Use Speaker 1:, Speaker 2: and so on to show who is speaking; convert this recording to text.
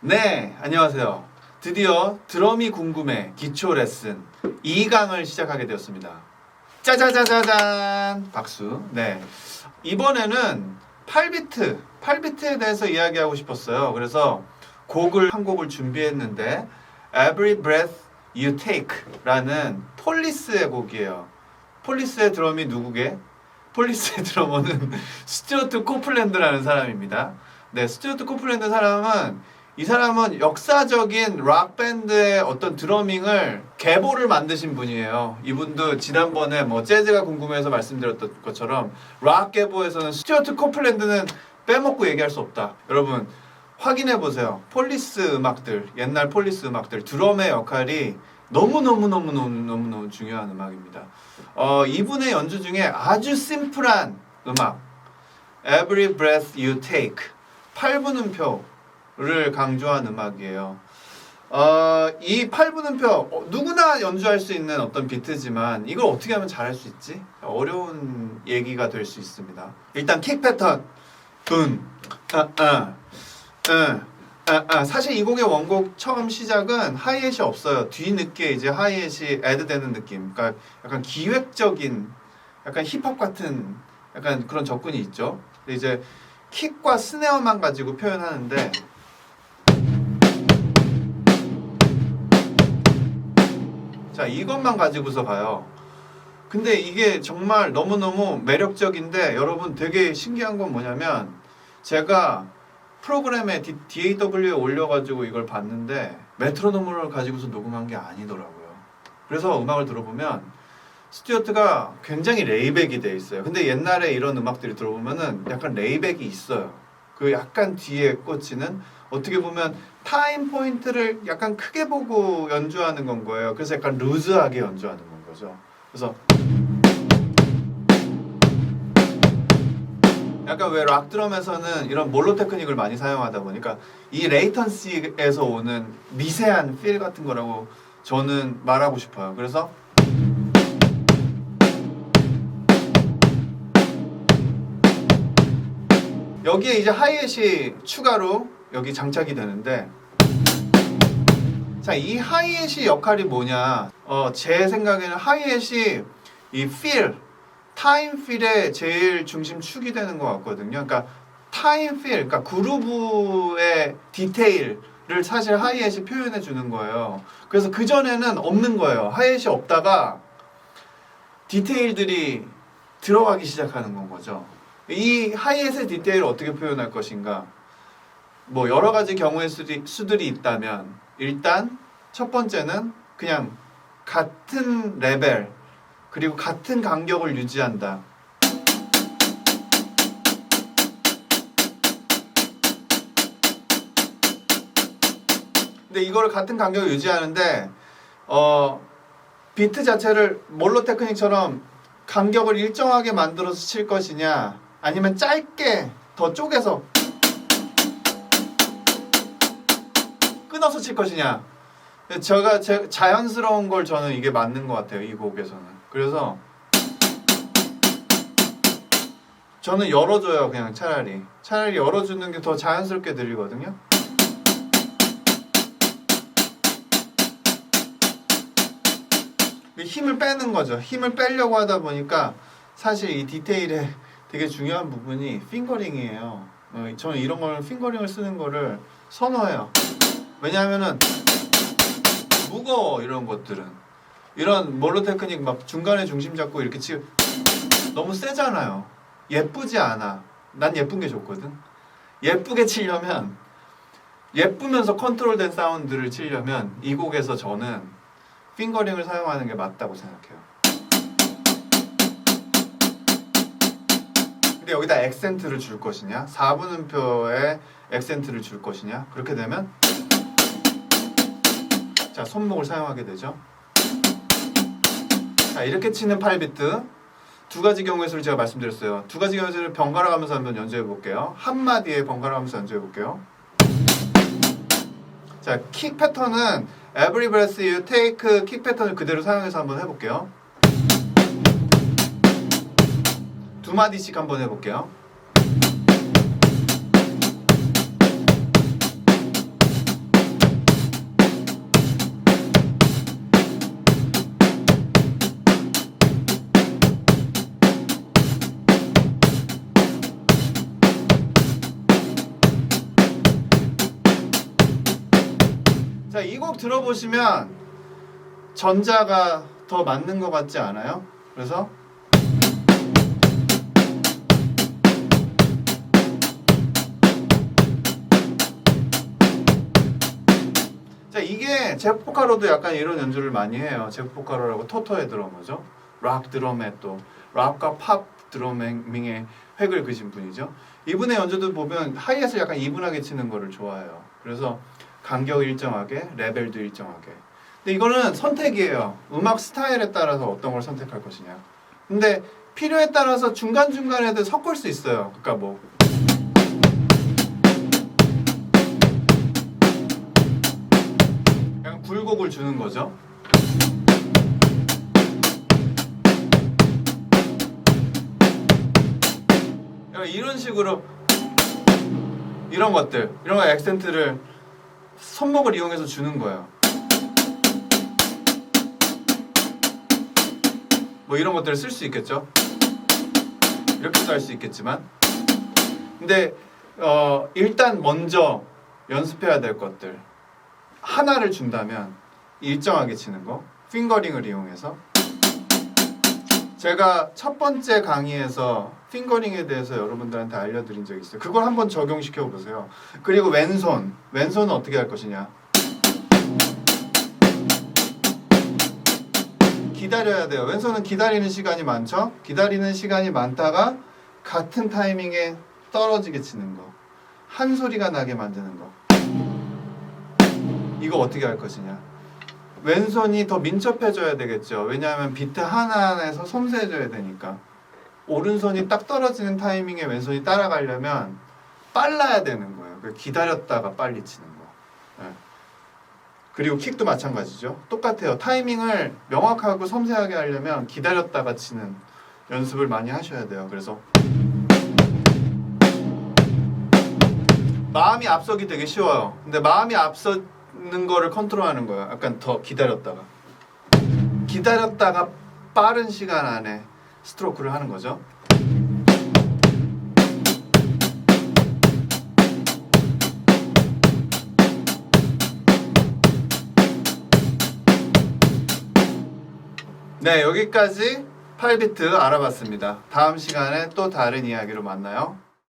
Speaker 1: 네, 안녕하세요. 드디어 드럼이 궁금해 기초 레슨 2강을 시작하게 되었습니다. 짜자자자잔! 박수. 네. 이번에는 8비트, 8비트에 대해서 이야기하고 싶었어요. 그래서 곡을 한 곡을 준비했는데 Every Breath You Take 라는 폴리스의 곡이에요. 폴리스의 드럼이 누구게? 폴리스의 드러머는 스튜어트 코플랜드라는 사람입니다. 네, 스튜어트 코플랜드 사람은 이 사람은 역사적인 락 밴드의 어떤 드러밍을 계보를 만드신 분이에요. 이분도 지난번에 뭐 재즈가 궁금해서 말씀드렸던 것처럼 락 계보에서는 스튜어트 코플랜드는 빼먹고 얘기할 수 없다. 여러분 확인해 보세요. 폴리스 음악들, 옛날 폴리스 음악들 드럼의 역할이 너무 너무 너무 너무 너무 너무 중요한 음악입니다. 어, 이분의 연주 중에 아주 심플한 음악 Every Breath You Take 8분 음표 를 강조한 음악이에요. 어, 이 8분음표 어, 누구나 연주할 수 있는 어떤 비트지만 이걸 어떻게 하면 잘할 수 있지? 어려운 얘기가 될 수 있습니다. 일단 킥 패턴 둔, 아, 아, 아, 아, 아. 사실 이 곡의 원곡 처음 시작은 하이햇이 없어요. 뒤늦게 이제 하이햇이 애드되는 느낌. 그러니까 약간 기획적인, 약간 힙합 같은 약간 그런 접근이 있죠. 이제 킥과 스네어만 가지고 표현하는데 자 이것만 가지고서 봐요. 근데 이게 정말 너무너무 매력적인데 여러분 되게 신기한 건 뭐냐면 제가 프로그램에 DAW에 올려가지고 이걸 봤는데 메트로놈을 가지고서 녹음한 게 아니더라고요. 그래서 음악을 들어보면 스튜어트가 굉장히 레이백이 돼 있어요. 근데 옛날에 이런 음악들이 들어보면은 약간 레이백이 있어요. 그 약간 뒤에 꽂히는 어떻게 보면 타임 포인트를 약간 크게 보고 연주하는 건 거예요. 그래서 약간 루즈하게 연주하는 건 거죠. 그래서 약간 왜 락 드럼에서는 이런 몰로 테크닉을 많이 사용하다 보니까 이 레이턴시에서 오는 미세한 필 같은 거라고 저는 말하고 싶어요. 그래서 여기에 이제 하이햇이 추가로 여기 장착이 되는데 자, 이 하이햇이 역할이 뭐냐? 어, 제 생각에는 하이햇이 이 feel, 타임 필의 제일 중심축이 되는 것 같거든요. 그러니까 타임 필, 그러니까 그루브의 디테일을 사실 하이햇이 표현해 주는 거예요. 그래서 그 전에는 없는 거예요. 하이햇이 없다가 디테일들이 들어가기 시작하는 건 거죠. 이 하이햇의 디테일을 어떻게 표현할 것인가? 뭐 여러 가지 경우의 수들이, 수들이 있다면 일단 첫 번째는 그냥 같은 레벨 그리고 같은 간격을 유지한다. 근데 이거를 같은 간격을 유지하는데 어 비트 자체를 몰로 테크닉처럼 간격을 일정하게 만들어서 칠 것이냐 아니면 짧게 더 쪼개서 끊어서 칠 것이냐. 제가 제, 자연스러운 걸 저는 이게 맞는 것 같아요 이 곡에서는. 그래서 저는 열어줘요 그냥 차라리. 차라리 열어주는 게 더 자연스럽게 들리거든요. 힘을 빼는 거죠. 힘을 빼려고 하다 보니까 사실 이 디테일에 되게 중요한 부분이 핑거링이에요. 어, 저는 이런 걸 핑거링을 쓰는 거를 선호해요 왜냐하면은 무거워 이런 것들은. 이런 몰로 테크닉 막 중간에 중심 잡고 이렇게 치 너무 세잖아요. 예쁘지 않아. 난 예쁜 게 좋거든. 예쁘게 치려면 예쁘면서 컨트롤된 사운드를 치려면 이 곡에서 저는 핑거링을 사용하는 게 맞다고 생각해요. 근데 여기다 액센트를 줄 것이냐? 4분 음표에 액센트를 줄 것이냐? 그렇게 되면 자 손목을 사용하게 되죠. 자 이렇게 치는 8비트 두 가지 경우의 수를 제가 말씀드렸어요. 두 가지 경우의 수를 번갈아 가면서 한번 연주해 볼게요. 한 마디에 번갈아 가면서 연주해 볼게요. 자 킥 패턴은 Every Breath You Take 킥 패턴을 그대로 사용해서 한번 해 볼게요. 두 마디씩 한번 해 볼게요. 자, 이 곡 들어보시면 전자가 더 맞는 것 같지 않아요? 그래서 자, 이게 제프 포카로도 약간 이런 연주를 많이 해요. 제프 포카로라고 토토의 드러머죠. 락 드럼에 또 락과 팝 드러밍의 획을 그신 분이죠. 이분의 연주도 보면 하이햇을 약간 이분하게 치는 거를 좋아해요. 그래서 간격 일정하게, 레벨도 일정하게. 근데 이거는 선택이에요. 음악 스타일에 따라서 어떤 걸 선택할 것이냐. 근데 필요에 따라서 중간중간에도 섞을 수 있어요. 그러니까 뭐 약간 굴곡을 주는 거죠. 이런 식으로 이런 것들, 이런 거 액센트를 손목을 이용해서 주는 거예요. 뭐 이런 것들을 쓸 수 있겠죠. 이렇게도 할 수 있겠지만, 근데 어, 일단 먼저 연습해야 될 것들 하나를 준다면 일정하게 치는 거, 핑거링을 이용해서 제가 첫 번째 강의에서 핑거링에 대해서 여러분들한테 알려드린 적이 있어요. 그걸 한번 적용시켜 보세요. 그리고 왼손, 왼손은 어떻게 할 것이냐? 기다려야 돼요. 왼손은 기다리는 시간이 많죠. 기다리는 시간이 많다가 같은 타이밍에 떨어지게 치는 거, 한 소리가 나게 만드는 거. 이거 어떻게 할 것이냐? 왼손이 더 민첩해져야 되겠죠. 왜냐하면 비트 하나하나에서 섬세해져야 되니까. 오른손이 딱 떨어지는 타이밍에 왼손이 따라가려면 빨라야 되는 거예요. 그 기다렸다가 빨리 치는 거. 예. 그리고 킥도 마찬가지죠. 똑같아요. 타이밍을 명확하고 섬세하게 하려면 기다렸다가 치는 연습을 많이 하셔야 돼요. 그래서 마음이 앞서기 되게 쉬워요. 근데 마음이 앞서는 거를 컨트롤하는 거예요. 약간 더 기다렸다가 기다렸다가 빠른 시간 안에 스트로크를 하는 거죠. 네, 여기까지 8비트 알아봤습니다. 다음 시간에 또 다른 이야기로 만나요.